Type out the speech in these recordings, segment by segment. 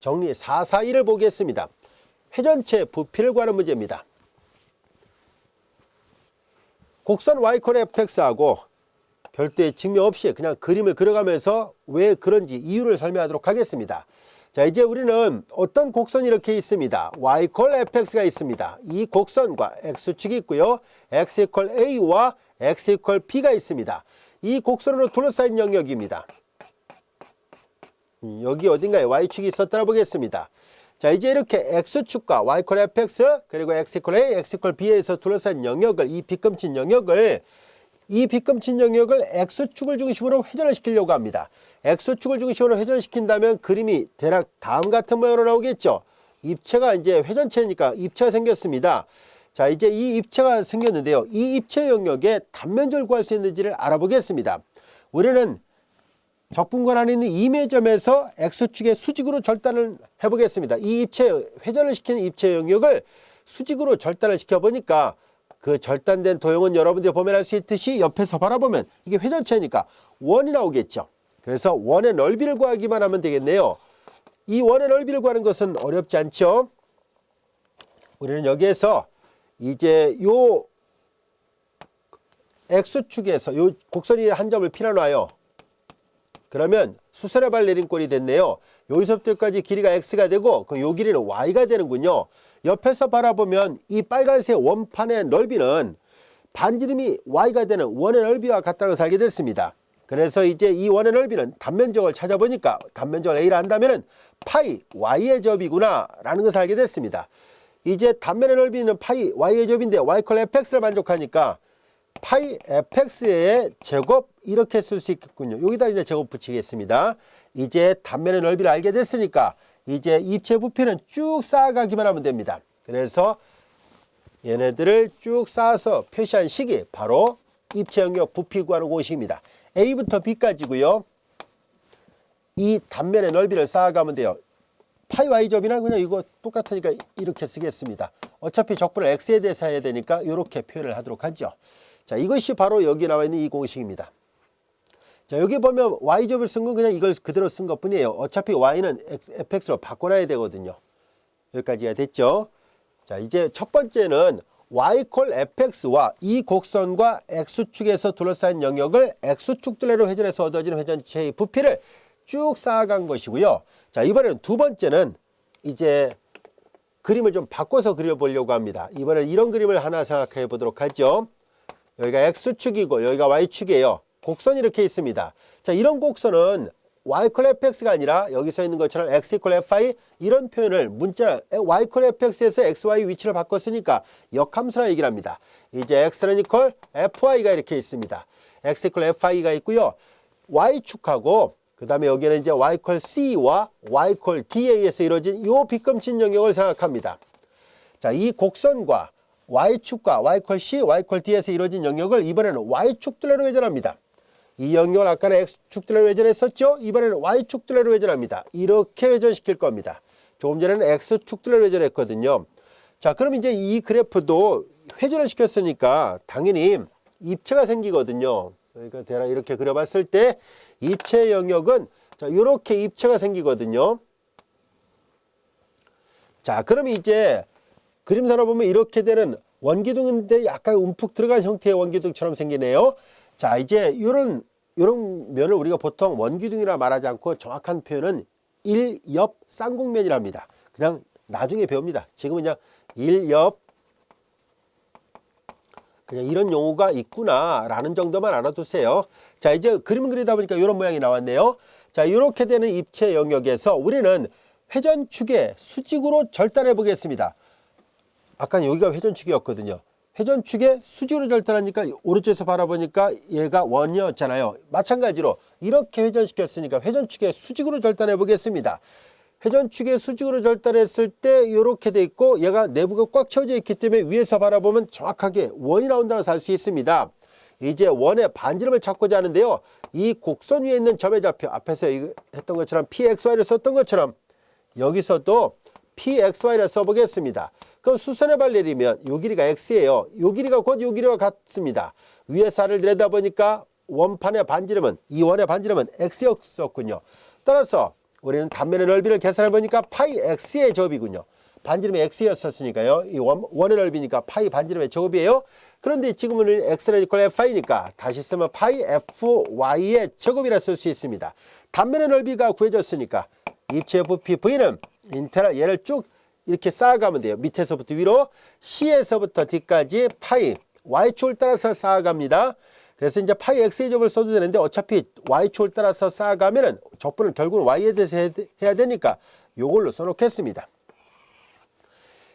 정리 442를 보겠습니다. 회전체 부피를 구하는 문제입니다. 곡선 y콘 fx하고 별도의 증명 없이 그냥 그림을 그려가면서 왜 그런지 이유를 설명하도록 하겠습니다. 자 이제 우리는 어떤 곡선이 이렇게 있습니다. y콜 fx가 있습니다. 이 곡선과 x축이 있고요. x 이퀄 a와 x 이퀄 b가 있습니다. 이 곡선으로 둘러싸인 영역입니다. 음, 여기 어딘가에 y축이 있었다고 보겠습니다. 자 이제 이렇게 x축과 y콜 fx 그리고 x 이퀄 a, x 이퀄 b에서 둘러싼 영역을 이 빗금친 영역을 이 빗금친 영역을 x축을 중심으로 회전을 시키려고 합니다. x축을 중심으로 회전시킨다면 그림이 대략 다음 같은 모양으로 나오겠죠. 입체가 이제 회전체니까 입체가 생겼습니다. 자 이제 이 입체가 생겼는데요. 이 입체 영역의 단면적을 구할 수 있는지를 알아보겠습니다. 우리는 적분권 안에 있는 임의점에서 x축의 수직으로 절단을 해보겠습니다. 이 입체 회전을 시키는 입체 영역을 수직으로 절단을 시켜보니까 그 절단된 도형은 여러분들이 보면 알 수 있듯이 옆에서 바라보면 이게 회전체니까 원이 나오겠죠. 그래서 원의 넓이를 구하기만 하면 되겠네요. 이 원의 넓이를 구하는 것은 어렵지 않죠. 우리는 여기에서 이제 요 x축에서 요 곡선이 한 점을 피나놔요. 그러면 수선의 발 내림꼴이 됐네요. 여기서부터까지 길이가 x가 되고 그요 길이는 y가 되는군요. 옆에서 바라보면 이 빨간색 원판의 넓이는 반지름이 y가 되는 원의 넓이와 같다는 것을 알게 됐습니다. 그래서 이제 이 원의 넓이는 단면적을 찾아보니까 단면적을 a라 한다면은 파이 y의 접이구나 라는 것을 알게 됐습니다. 이제 단면의 넓이는 파이 y의 접인데 y 콜 fx를 만족하니까 파이 fx의 제곱 이렇게 쓸 수 있겠군요. 여기다 이제 제곱 붙이겠습니다. 이제 단면의 넓이를 알게 됐으니까 이제 입체 부피는 쭉 쌓아가기만 하면 됩니다. 그래서 얘네들을 쭉 쌓아서 표시한 식이 바로 입체 영역 부피 구하는 공식입니다. A부터 B까지고요. 이 단면의 넓이를 쌓아가면 돼요. 파이 y 접이나 그냥 이거 똑같으니까 이렇게 쓰겠습니다. 어차피 적분을 x에 대해서 해야 되니까 이렇게 표현을 하도록 하죠. 자, 이것이 바로 여기 나와 있는 이 공식입니다. 자, 여기 보면 y접을 쓴 건 그냥 이걸 그대로 쓴 것 뿐이에요. 어차피 y는 fx로 바꿔놔야 되거든요. 여기까지가 됐죠. 자, 이제 첫 번째는 y 콜 fx와 이 곡선과 x축에서 둘러싼 영역을 x축들레로 회전해서 얻어지는 회전체의 부피를 쭉 쌓아간 것이고요. 자, 이번에는 두 번째는 이제 그림을 좀 바꿔서 그려보려고 합니다. 이번엔 이런 그림을 하나 생각해 보도록 하죠. 여기가 x축이고 여기가 y축이에요. 곡선이 이렇게 있습니다. 자, 이런 곡선은 y 콜 fx가 아니라 여기 서 있는 것처럼 x 이퀄 fi 이런 표현을 문자 y 콜 fx에서 xy 위치를 바꿨으니까 역함수라 얘기를 합니다. 이제 x는 이퀄 fy가 이렇게 있습니다. x 이퀄 fi가 있고요. y축하고 그 다음에 여기는 이제 y 콜 c와 y 콜 d에 의해서 이루어진 이 빗금친 영역을 생각합니다. 자, 이 곡선과 y축과 y 콜 c, y 콜 d에서 이루어진 영역을 이번에는 y축들레로 회전합니다. 이 영역을 아까는 x축들레로 회전했었죠? 이번에는 y축들레로 회전합니다. 이렇게 회전시킬 겁니다. 조금 전에는 x축들레로 회전했거든요. 자, 그럼 이제 이 그래프도 회전을 시켰으니까 당연히 입체가 생기거든요. 그러니까 대략 이렇게 그려봤을 때 입체 영역은 자, 이렇게 입체가 생기거든요. 자, 그럼 이제 그림사로 보면 이렇게 되는 원기둥인데 약간 움푹 들어간 형태의 원기둥처럼 생기네요. 자, 이제 이런 이런 면을 우리가 보통 원기둥이라 말하지 않고 정확한 표현은 일옆 쌍곡면이랍니다. 그냥 나중에 배웁니다. 지금은 그냥 일옆 그냥 이런 용어가 있구나라는 정도만 알아두세요. 자, 이제 그림 그리다 보니까 이런 모양이 나왔네요. 자, 이렇게 되는 입체 영역에서 우리는 회전축의 수직으로 절단해 보겠습니다. 아까 여기가 회전축이었거든요. 회전축의 수직으로 절단하니까 오른쪽에서 바라보니까 얘가 원이었잖아요. 마찬가지로 이렇게 회전시켰으니까 회전축의 수직으로 절단해 보겠습니다. 회전축의 수직으로 절단했을 때 이렇게 돼 있고 얘가 내부가 꽉 채워져 있기 때문에 위에서 바라보면 정확하게 원이 나온다는 것을 알 수 있습니다. 이제 원의 반지름을 찾고자 하는데요. 이 곡선 위에 있는 점의 좌표 앞에서 했던 것처럼 pxy를 썼던 것처럼 여기서도 pxy를 써보겠습니다. 그 수선의 발 내리면 요 길이가 x예요. 요 길이가 곧 요 길이와 같습니다. 위에 살을 내다보니까 원판의 반지름은 이 원의 반지름은 x였었군요. 따라서 우리는 단면의 넓이를 계산해 보니까 파이 x의 제곱이군요. 반지름이 x였었으니까요. 이 원, 원의 넓이니까 파이 반지름의 제곱이에요. 그런데 지금은 x는 이퀄 fi니까 다시 쓰면 파이 fy의 제곱이라 쓸 수 있습니다. 단면의 넓이가 구해졌으니까 입체 부피 v는 인테럴 얘를 쭉 이렇게 쌓아가면 돼요. 밑에서부터 위로 C에서부터 D까지 파이 Y축을 따라서 쌓아갑니다. 그래서 이제 파이 X의 제곱을 써도 되는데 어차피 Y축을 따라서 쌓아가면은 적분을 결국은 Y에 대해서 해- 해야 되니까 요걸로 써놓겠습니다.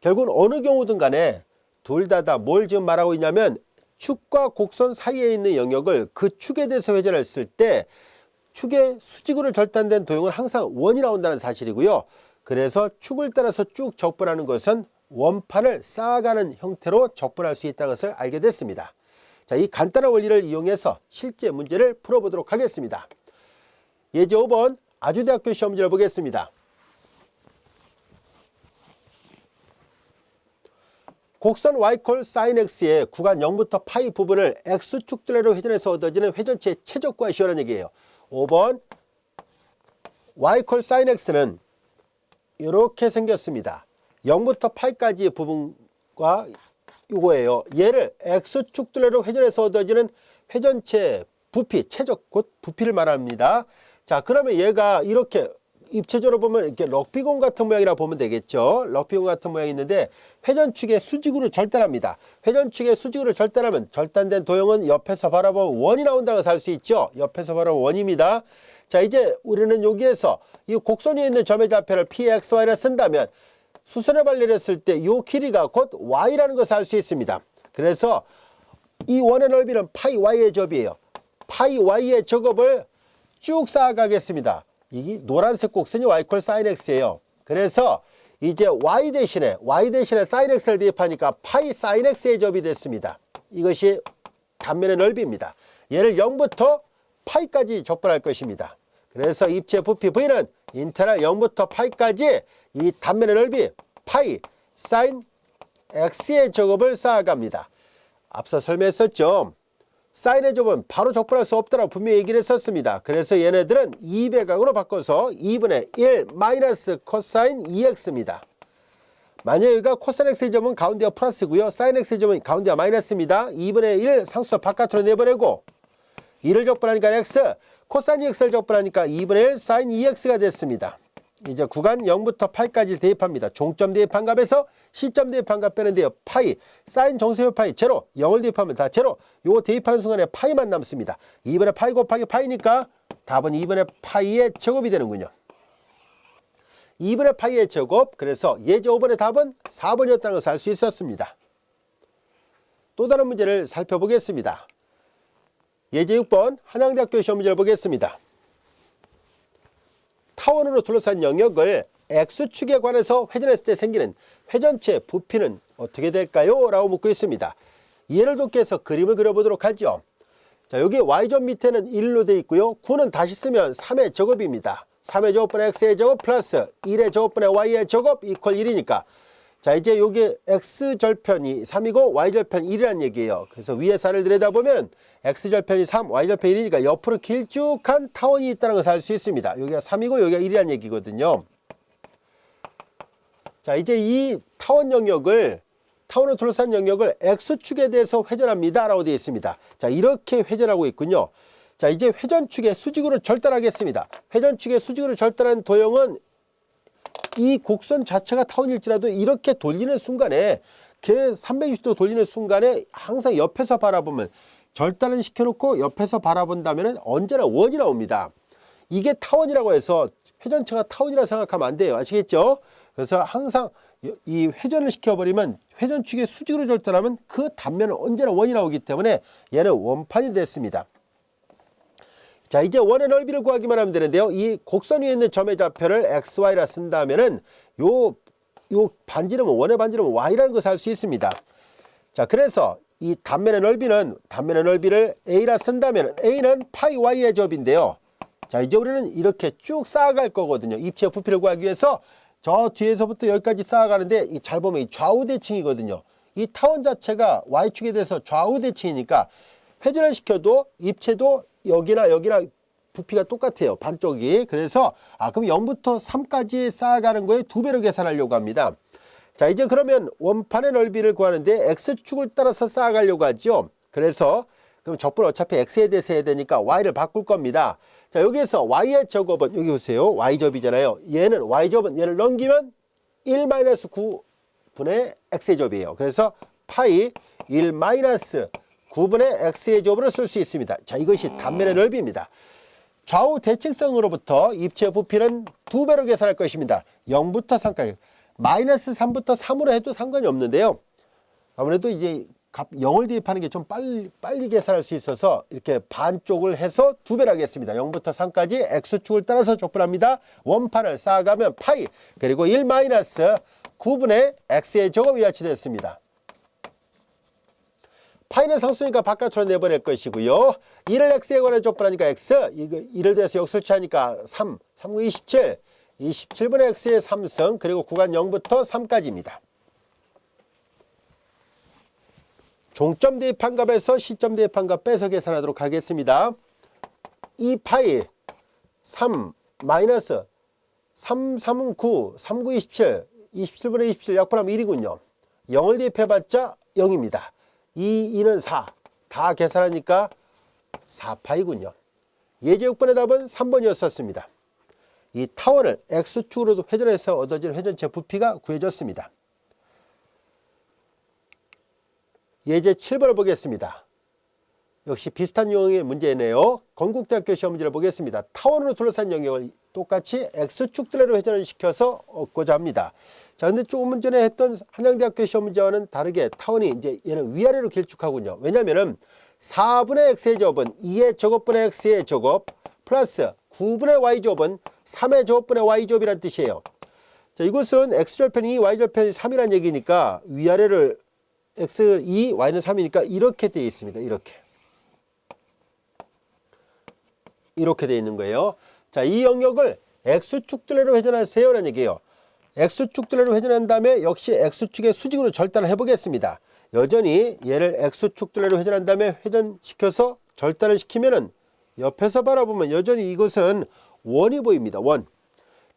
결국은 어느 경우든 간에 둘 다 다 뭘 지금 말하고 있냐면 축과 곡선 사이에 있는 영역을 그 축에 대해서 회전했을 때 축의 수직으로 절단된 도형은 항상 원이 나온다는 사실이고요. 그래서 축을 따라서 쭉 적분하는 것은 원판을 쌓아가는 형태로 적분할 수 있다는 것을 알게 됐습니다. 자, 이 간단한 원리를 이용해서 실제 문제를 풀어보도록 하겠습니다. 예제 5번 아주대학교 시험 문제를 보겠습니다. 곡선 y콜 sin x의 구간 0부터 파이 부분을 x축들레로 회전해서 얻어지는 회전체의 최적과 시원한 얘기예요. 5번 y콜 sin x는 이렇게 생겼습니다. 0부터 파이까지의 부분과 이거예요. 얘를 x축들레로 회전해서 얻어지는 회전체 부피, 최적 곧 부피를 말합니다. 자, 그러면 얘가 이렇게 입체적으로 보면 이렇게 럭비공 같은 모양이라 보면 되겠죠. 럭비공 같은 모양이 있는데 회전축의 수직으로 절단합니다. 회전축의 수직으로 절단하면 절단된 도형은 옆에서 바라보면 원이 나온다는 것을 알 수 있죠. 옆에서 바라보면 원입니다. 자, 이제 우리는 여기에서 이 곡선 위에 있는 점의 좌표를 pxy를 쓴다면 수선의 발리를 했을 때 이 길이가 곧 y라는 것을 알 수 있습니다. 그래서 이 원의 넓이는 파이 y의 접이에요. 파이 y의 제곱을 쭉 쌓아가겠습니다. 이 노란색 곡선이 y 콜 x예요. 그래서 이제 y 대신에 y 대신에 x를 대입하니까 파이 x의 접이 됐습니다. 이것이 단면의 넓이입니다. 얘를 0부터 파이까지 적분할 것입니다. 그래서 입체 부피 v는 인테럴 0부터 파이까지 이 단면의 넓이 파이 sin x의 제곱을 쌓아갑니다. 앞서 설명했었죠. 사인의 접은 바로 적분할 수 없다라고 분명히 얘기를 했었습니다. 그래서 얘네들은 2배각으로 바꿔서 2분의 1 마이너스 코사인 2x입니다. 만약 여기가 코사인 x의 점은 가운데가 플러스고요. 사인 x의 점은 가운데가 마이너스입니다. 2분의 1 상수가 바깥으로 내보내고 2를 적분하니까 x, 코사인 2x를 적분하니까 2분의 1 사인 2x가 됐습니다. 이제 구간 0부터 파이까지 대입합니다. 종점 대입한 값에서 시점 대입한 값 빼는데요. 파이, 사인 정수의 파이, 제로, 0을 대입하면 다 제로. 요거 대입하는 순간에 파이만 남습니다. 2분의 파이 곱하기 파이니까 답은 2분의 파이의 제곱이 되는군요. 2분의 파이의 제곱, 그래서 예제 5번의 답은 4번이었다는 것을 알 수 있었습니다. 또 다른 문제를 살펴보겠습니다. 예제 6번 한양대학교 시험 문제를 보겠습니다. 타원으로 둘러싼 영역을 X축에 관해서 회전했을 때 생기는 회전체 부피는 어떻게 될까요? 라고 묻고 있습니다. 예를 돕기 위해서 그림을 그려보도록 하죠. 자, 여기 Y점 밑에는 1로 되어 있고요. 9는 다시 쓰면 3의 제곱입니다. 3의 제곱분의 X의 제곱 플러스 1의 제곱분의 Y의 제곱 이퀄 1이니까 자 이제 여기 x절편이 3이고 y절편이 1이라는 얘기예요. 그래서 위에 살을 들여다보면 x절편이 3, y절편이 1이니까 옆으로 길쭉한 타원이 있다는 것을 알 수 있습니다. 여기가 3이고 여기가 1이라는 얘기거든요. 자 이제 이 타원 영역을 타원을 둘러싼 영역을 x축에 대해서 회전합니다. 라고 되어 있습니다. 자 이렇게 회전하고 있군요. 자 이제 회전축의 수직으로 절단하겠습니다. 회전축의 수직으로 절단한 도형은 이 곡선 자체가 타원일지라도 이렇게 돌리는 순간에 걔 360도 돌리는 순간에 항상 옆에서 바라보면 절단을 시켜놓고 옆에서 바라본다면 언제나 원이 나옵니다. 이게 타원이라고 해서 회전체가 타원이라 생각하면 안 돼요. 아시겠죠? 그래서 항상 이 회전을 시켜버리면 회전축의 수직으로 절단하면 그 단면은 언제나 원이 나오기 때문에 얘는 원판이 됐습니다. 자 이제 원의 넓이를 구하기만 하면 되는데요. 이 곡선 위에 있는 점의 좌표를 xy라 쓴다면은 요, 요 반지름은 원의 반지름은 y라는 것을 알 수 있습니다. 자 그래서 이 단면의 넓이는 단면의 넓이를 a라 쓴다면 a는 파이 y의 제곱인데요. 자 이제 우리는 이렇게 쭉 쌓아갈 거거든요. 입체 부피를 구하기 위해서 저 뒤에서부터 여기까지 쌓아가는데 이 잘 보면 이 좌우 대칭이거든요. 이 타원 자체가 y축에 대해서 좌우 대칭이니까 회전을 시켜도 입체도 여기나 여기나 부피가 똑같아요. 반쪽이. 그래서 아 그럼 0부터 3까지 쌓아가는 거에 두 배로 계산하려고 합니다. 자 이제 그러면 원판의 넓이를 구하는데 x축을 따라서 쌓아가려고 하죠. 그래서 그럼 적분 어차피 x에 대해서 해야 되니까 y를 바꿀 겁니다. 자 여기에서 y의 제곱은 여기 보세요. y제곱이잖아요. 얘는 y제곱은 얘를 넘기면 1-9분의 x의 제곱이에요. 그래서 파이 1 마이너스 9분의 x의 제곱으로 쓸 수 있습니다. 자 이것이 단면의 넓이입니다. 좌우 대칭성으로부터 입체 부피는 두 배로 계산할 것입니다. 0부터 3까지. 마이너스 3부터 3으로 해도 상관이 없는데요. 아무래도 이제 값 0을 대입하는 게 좀 빨리, 빨리 계산할 수 있어서 이렇게 반쪽을 해서 두 배를 하겠습니다. 0부터 3까지 x축을 따라서 족분합니다. 원판을 쌓아가면 파이 그리고 1 마이너스 9분의 x의 제곱이 같이 됐습니다. 파이는 상수니까 바깥으로 내보낼 것이고요. 1을 x에 관해 족분하니까 x, 이거 1을 대해서 역술치하니까 3, 3, 9, 27, 27분의 x의 3승, 그리고 구간 0부터 3까지입니다. 종점 대입한 값에서 시점 대입한 값 빼서 계산하도록 하겠습니다. 2 파이 3 마이너스 3, 3은 9, 3, 9, 27, 27분의 27 약분하면 1이군요. 0을 대입해봤자 0입니다. 2, 2는 4. 다 계산하니까 4파이군요. 예제육번의 답은 3번이었었습니다. 이 타원을 X축으로도 회전해서 얻어진 회전체 부피가 구해졌습니다. 예제 7번을 보겠습니다. 역시 비슷한 유형의 문제네요. 건국대학교 시험 문제를 보겠습니다. 타원으로 둘러싼 영역을 똑같이 X축들로 회전을 시켜서 얻고자 합니다. 자, 근데 조금 전에 했던 한양대학교 시험 문제와는 다르게 타원이 이제 얘는 위아래로 길쭉하군요. 왜냐면은 4분의 X의 제곱은 2의 제곱분의 X의 제곱 플러스 9분의 Y 제곱은 3의 제곱분의 Y 제곱이라는 뜻이에요. 자, 이것은 X절편이 2, Y절편이 3이라는 얘기니까 위아래를 X 2, Y는 3이니까 이렇게 되어 있습니다. 이렇게. 이렇게 되어 있는 거예요. 자, 이 영역을 X축들로 회전하세요 라는 얘기예요. X축들로 회전한 다음에 역시 X축의 수직으로 절단을 해보겠습니다. 여전히 얘를 X축들로 회전한 다음에 회전시켜서 절단을 시키면은 옆에서 바라보면 여전히 이것은 원이 보입니다. 원.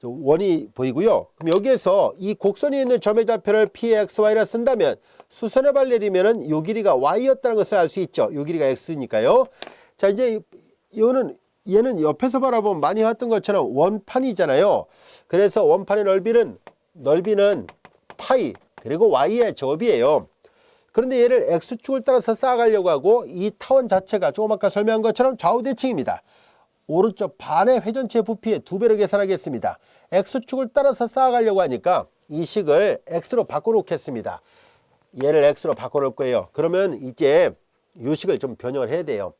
원이 보이고요. 그럼 여기에서 이 곡선이 있는 점의 좌표를 pxy라 쓴다면 수선의 발 내리면은 요 길이가 y였다는 것을 알 수 있죠. 요 길이가 x니까요. 자 이제 이거는 얘는 옆에서 바라보면 많이 왔던 것처럼 원판이잖아요. 그래서 원판의 넓이는 넓이는 파이 그리고 y의 제곱이에요. 그런데 얘를 x축을 따라서 쌓아가려고 하고 이 타원 자체가 조금 아까 설명한 것처럼 좌우대칭입니다. 오른쪽 반의 회전체 부피의 두 배로 계산하겠습니다. x축을 따라서 쌓아가려고 하니까 이 식을 x로 바꿔놓겠습니다. 얘를 x로 바꿔놓을 거예요. 그러면 이제 이 식을 좀 변형을 해야 돼요.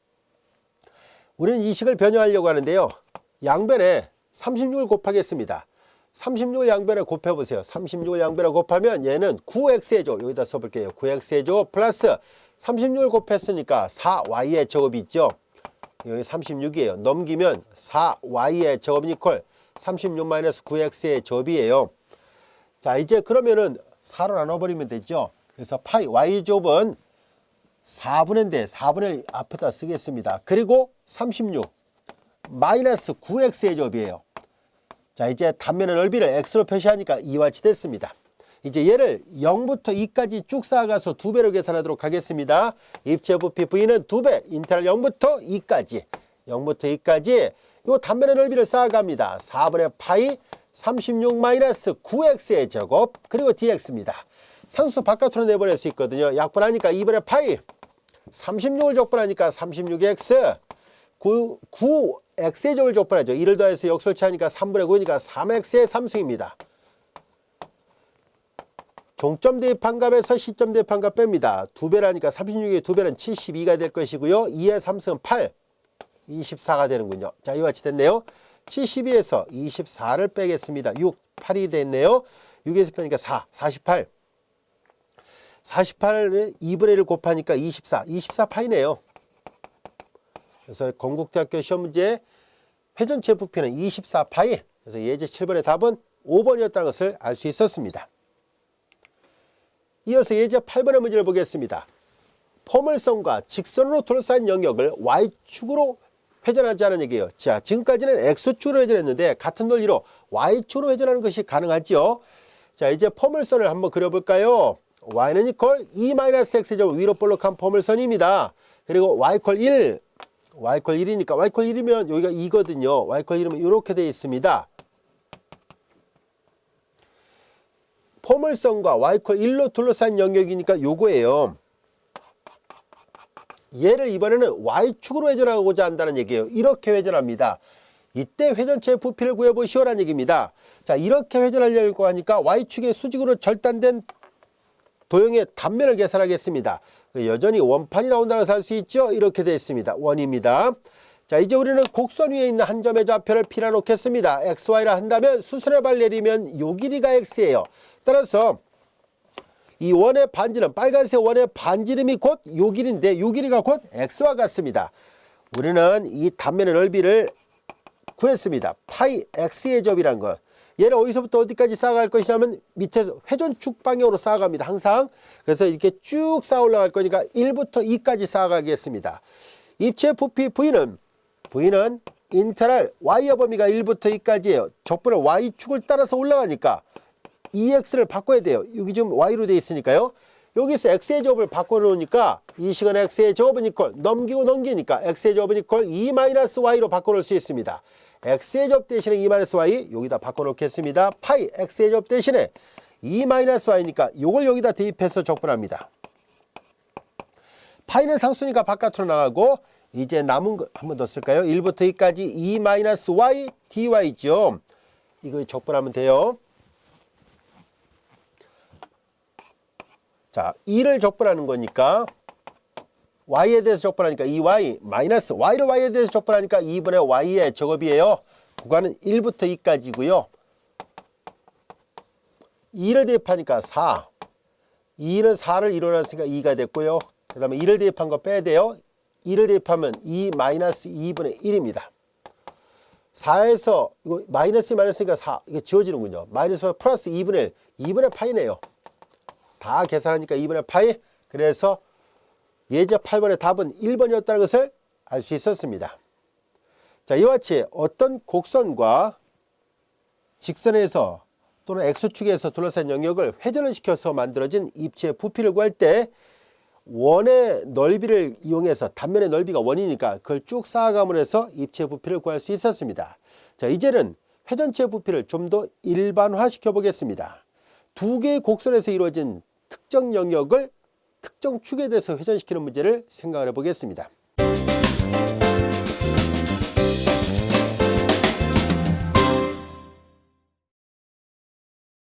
우리는 이 식을 변형하려고 하는데요. 양변에 36을 곱하겠습니다. 36을 양변에 곱해보세요. 36을 양변에 곱하면 얘는 9x의 제곱, 여기다 써볼게요. 9x의 제곱 플러스 36을 곱했으니까 4y의 제곱이 있죠. 여기 36이에요. 넘기면 4y의 제곱이 콜 36-9x의 제곱이에요. 자 이제 그러면은 4로 나눠버리면 되죠. 그래서 파이 y 제곱은 4분의인데 4분의 앞에다 쓰겠습니다. 그리고 36 마이너스 9x의 제곱이에요. 자 이제 단면의 넓이를 x로 표시하니까 2와 같이 됐습니다. 이제 얘를 0부터 2까지 쭉 쌓아가서 두 배로 계산하도록 하겠습니다. 입체 부피 V는 두 배, 인테럴 0부터 2까지, 0부터 2까지 요 단면의 넓이를 쌓아갑니다. 4분의 파이 36 마이너스 9x의 제곱 그리고 dx입니다. 상수 바깥으로 내보낼 수 있거든요. 약분하니까 2분의 파이 36을 적분하니까 36x 9, 9x의 제곱을 적분하죠. 1을 더해서 역설치 하니까 3분의 9니까 3x의 3승입니다. 종점 대입한 값에서 시점 대입한 값 뺍니다. 두 배라니까 36의 두 배는 72가 될 것이고요. 2의 3승은 8, 24가 되는군요. 자, 이와 같이 됐네요. 72에서 24를 빼겠습니다. 6, 8이 됐네요. 6에서 빼니까 4, 48. 48을 2분의 1을 곱하니까 24, 24파이네요. 그래서 건국대학교 시험 문제 회전체 부피는 24파이. 그래서 예제 7번의 답은 5번이었다는 것을 알 수 있었습니다. 이어서 예제 8번의 문제를 보겠습니다. 포물선과 직선으로 둘러싼 영역을 Y축으로 회전하지 않은 얘기예요. 자, 지금까지는 X축으로 회전했는데 같은 논리로 Y축으로 회전하는 것이 가능하지요. 자, 이제 포물선을 한번 그려볼까요? Y는 이퀄 2-X제곱 위로 볼록한 포물선입니다. 그리고 Y 이퀄 1, Y 이퀄 1이니까 Y 이퀄 1이면 여기가 2거든요. Y 이퀄 1이면 이렇게 되어 있습니다. 포물선과 Y 이퀄 1로 둘러싼 영역이니까 요거예요. 얘를 이번에는 Y축으로 회전하고자 한다는 얘기예요. 이렇게 회전합니다. 이때 회전체의 부피를 구해보시오라는 얘기입니다. 자, 이렇게 회전하려고 하니까 Y축의 수직으로 절단된 도형의 단면을 계산하겠습니다. 여전히 원판이 나온다는 것을 알 수 있죠? 이렇게 되어 있습니다. 원입니다. 자, 이제 우리는 곡선 위에 있는 한 점의 좌표를 필어 놓겠습니다. XY라 한다면 수선의 발 내리면 요 길이가 X예요. 따라서 이 원의 반지름, 빨간색 원의 반지름이 곧 요 길인데 요 길이가 곧 X와 같습니다. 우리는 이 단면의 넓이를 구했습니다. 파이 X의 접이란 것. 얘를 어디서부터 어디까지 쌓아갈 것이냐면 밑에서 회전축 방향으로 쌓아갑니다. 항상. 그래서 이렇게 쭉 쌓아 올라갈 거니까 1부터 2까지 쌓아가겠습니다. 입체 부피 V는 V는 인테랄 Y의 범위가 1부터 2까지예요. 적분을 Y축을 따라서 올라가니까 EX를 바꿔야 돼요. 여기 지금 Y로 되어 있으니까요. 여기서 X의 제곱을 바꿔놓으니까 이 시간에 X의 제곱은 이퀄 넘기고 넘기니까 X의 제곱은 이퀄 2-Y로 바꿔놓을 수 있습니다. X의 제곱 대신에 2-Y 여기다 바꿔놓겠습니다. 파이 X의 제곱 대신에 2-Y니까 이걸 여기다 대입해서 적분합니다. 파이는 상수니까 바깥으로 나가고 이제 남은 거 한 번 더 쓸까요? 1부터 2까지 2-Y dy죠. 이거 적분하면 돼요. 자, 2를 적분하는 거니까 y에 대해서 적분하니까 2y 마이너스 y를 y에 대해서 적분하니까 2분의 y의 제곱이에요. 구간은 1부터 2까지고요. 2를 대입하니까 4. 2는 4를 이뤄놨으니까 2가 됐고요. 그 다음에 2를 대입한 거 빼야 돼요. 2를 대입하면 2 마이너스 2분의 1입니다. 4에서 이거 마이너스 마이너스니까 4 이게 지워지는군요. 마이너스 플러스 2분의 1 2분의 파이네요. 다 계산하니까 2분의 파이 그래서 예제 8번의 답은 1번이었다는 것을 알 수 있었습니다. 자 이와 같이 어떤 곡선과 직선에서 또는 X축에서 둘러싼 영역을 회전을 시켜서 만들어진 입체의 부피를 구할 때 원의 넓이를 이용해서 단면의 넓이가 원이니까 그걸 쭉 쌓아감으로 해서 입체 부피를 구할 수 있었습니다. 자 이제는 회전체 부피를 좀 더 일반화시켜 보겠습니다. 두 개의 곡선에서 이루어진 특정 영역을 특정 축에 대해서 회전시키는 문제를 생각해 보겠습니다.